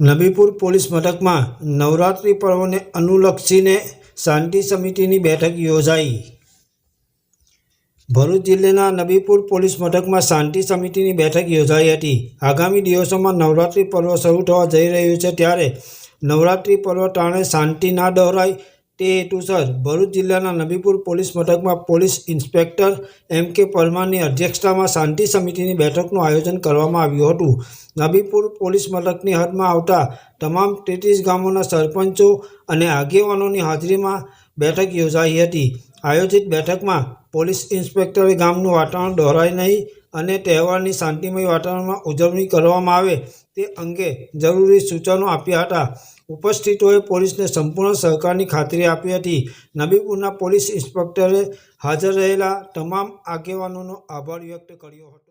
Nabipur police મથકમાં નવરાત્રિ પર્વને અનુલક્ષીને શાંતિ સમિતિની બેઠક યોજાઈ. ભરૂચ જિલ્લાના નબીપુર પોલીસ મથકમાં શાંતિ સમિતિની બેઠક યોજાઈ હતી. આગામી દિવસોમાં નવરાત્રિ પર્વ શરૂ થવા જઈ રહ્યું છે ત્યારે નવરાત્રિ પર્વ ટાણે શાંતિ ના દોહરાય તે હેતુસર ભરૂચ જિલ્લાના નબીપુર પોલીસ મથકમાં પોલીસ ઇન્સ્પેક્ટર એમ કે પરમારની અધ્યક્ષતામાં શાંતિ સમિતિની બેઠકનું આયોજન કરવામાં આવ્યું હતું. નબીપુર પોલીસ મથકની હદમાં આવતા તમામ તેત્રીસ ગામોના સરપંચો અને આગેવાનોની હાજરીમાં બેઠક યોજાઈ હતી. આયોજિત બેઠકમાં પોલીસ ઇન્સ્પેક્ટરે ગામનું વાતાવરણ દોહરાય નહીં અને તહેવારની શાંતિમય વાતાવરણમાં ઉજવણી કરવામાં આવે તે અંગે જરૂરી સૂચનો આપ્યા હતા. ઉપસ્થિતોએ પોલીસને સંપૂર્ણ સહકારની ખાતરી આપી હતી. નબીપુરના પોલીસ ઇન્સ્પેક્ટરે હાજર રહેલા તમામ આગેવાનોનો આભાર વ્યક્ત કર્યો હતો.